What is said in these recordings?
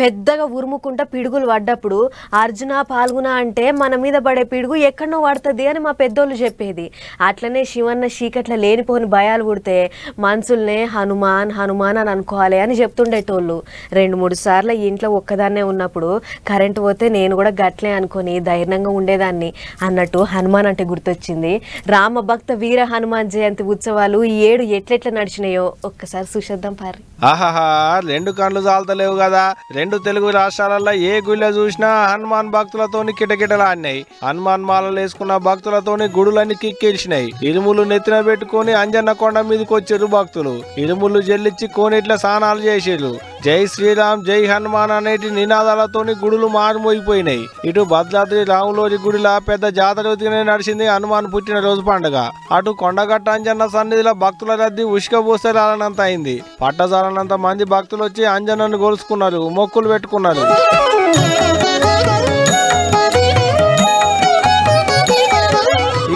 పెద్దగా ఉరుముకుంటా పిడుగులు పడ్డప్పుడు అర్జున పాల్గొన అంటే మన మీద పడే పిడుగు ఎక్కడనో పడుతుంది అని మా పెద్దోళ్ళు చెప్పేది. అట్లనే శివన్న చీకట్ల లేనిపోని భయాలు పుడితే మనుషుల్నే హనుమాన్ హనుమాన్ అని అనుకోవాలి అని చెప్తుండేటోళ్ళు. రెండు మూడు సార్లు ఇంట్లో ఒక్కదాన్నే ఉన్నప్పుడు కరెంటు పోతే నేను కూడా గట్లే అనుకొని ధైర్యంగా ఉండేదాన్ని అన్నట్టు హనుమాన్ అంటే గుర్తొచ్చింది. రామ భక్త వీర హనుమాన్ జయంతి ఉత్సవాలు ఈ ఏడు ఎట్లెట్లా నడిచినాయో ఒక్కసారి చూసేద్దాం పారి. ఆహాహా రెండు కళ్ళు చాలతలేవు కదా. రెండు తెలుగు రాష్ట్రాలలో ఏ గుళ్ళ చూసినా హనుమాన్ భక్తులతోని కిటకిటలాడినాయి. హనుమాన్ మాలలు వేసుకున్న భక్తులతోని గుడులన్నీ కిక్కిల్చినాయి ఇరుములు నెత్తిన పెట్టుకొని అంజన్న కొండ మీదకి వచ్చారు భక్తులు. ఇరుములు జల్లిచ్చి కోనేట్ల స్నానాలు చేసేరు జై శ్రీరామ్ జై హనుమాన్ అనేటి నినాదాలతోని గుడులు మారుమోగిపోయినాయి. ఇటు భద్రాద్రి రాములోరి గుడిలా పెద్ద జాతర నడిచింది హనుమాన్ పుట్టిన రోజు పండుగ. అటు కొండగట్ట అంజన్న సన్నిధిలో భక్తుల రద్దీ ఉష్కబోస్తే రాలనంత అయింది. పట్టజాలనంత మంది భక్తులు వచ్చి అంజన్నను గొలుసుకున్నారు మొక్కులు పెట్టుకున్నారు.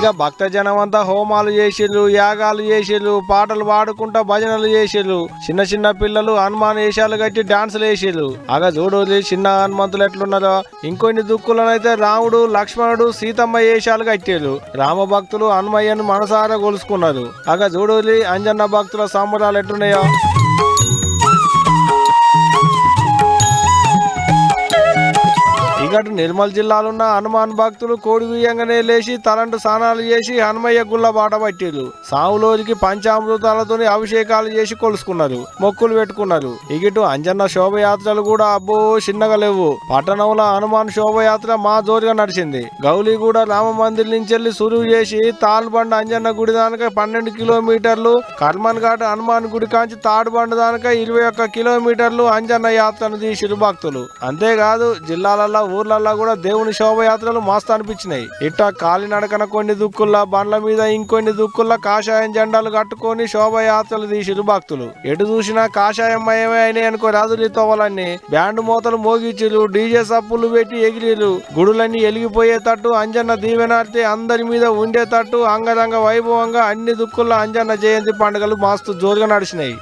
ఇక భక్త జనం అంతా హోమాలు చేసిర్రు యాగాలు చేసిర్రు పాటలు పాడుకుంటా భజనలు చేసిర్రు. చిన్న చిన్న పిల్లలు హనుమాన్ వేషాలు కట్టి డాన్సులు వేసిర్రు అగ చూడు చిన్న హనుమంతులు ఎట్లున్నారో. ఇంకొన్ని దుక్కులనైతే రాముడు లక్ష్మణుడు సీతమ్మ వేషాలు కట్టారు రామ భక్తులు హనుమయ్యను మనసారా కొలుసుకున్నారు. అగ చూడు అంజన్న భక్తుల సంబరాలు ఎట్లున్నాయో. ఇకటు నిర్మల్ జిల్లాలున్న హనుమాన్ భక్తులు కోడి బియ్యంగానే లేచి తలంటు స్నానాలు చేసి హనుమయ్య గుళ్ళ బాట పట్టిరు సావులోరికి పంచామృతాలతోని అభిషేకాలు చేసి కొలుసుకున్నారు మొక్కులు పెట్టుకున్నారు. ఇగిటు అంజన్న శోభయాత్రలు కూడా అబ్బో చిన్నగా లేవు. పట్టణంలో హనుమాన్ శోభయాత్ర మా జోరుగా నడిచింది. గౌలిగూడ రామ మందిర్ నుంచి వెళ్ళి సురువు చేసి తాల్బండ అంజన్న గుడి దానిక పన్నెండు కిలోమీటర్లు కర్మన్ ఘాట్ హనుమాన్ గుడి కాంచి తాడుబండ దానిక ఇరవై ఒక్క కిలోమీటర్లు అంజన్న యాత్రను తీసిరు భక్తులు. అంతేకాదు జిల్లాలల్లో ఊర్లల్లో కూడా దేవుని శోభయాత్రలు మస్తు అనిపించినాయి. ఇట్ట కాలినడకన కొన్ని దుక్కుల్లా బండ్ల మీద ఇంకొన్ని దుక్కుల్లా కాషాయం జెండాలు కట్టుకొని శోభయాత్రలు తీసిరు భక్తులు. ఎటు చూసినా కాషాయం మయమే అయినాయి అనుకో రాజులితోవాలన్నీ బ్యాండ్ మోతలు మోగిచ్చిరు డీజే సప్పులు పెట్టి ఎగిరిలు గుడులన్నీ ఎలిగిపోయేటట్టు అంజన్న దీవెనార్తి అందరి మీద ఉండేటట్టు అంగరంగ వైభవంగా అన్ని దుక్కుల్లో అంజన్న జయంతి పండుగలు మస్తు జోరుగా నడిచినాయి.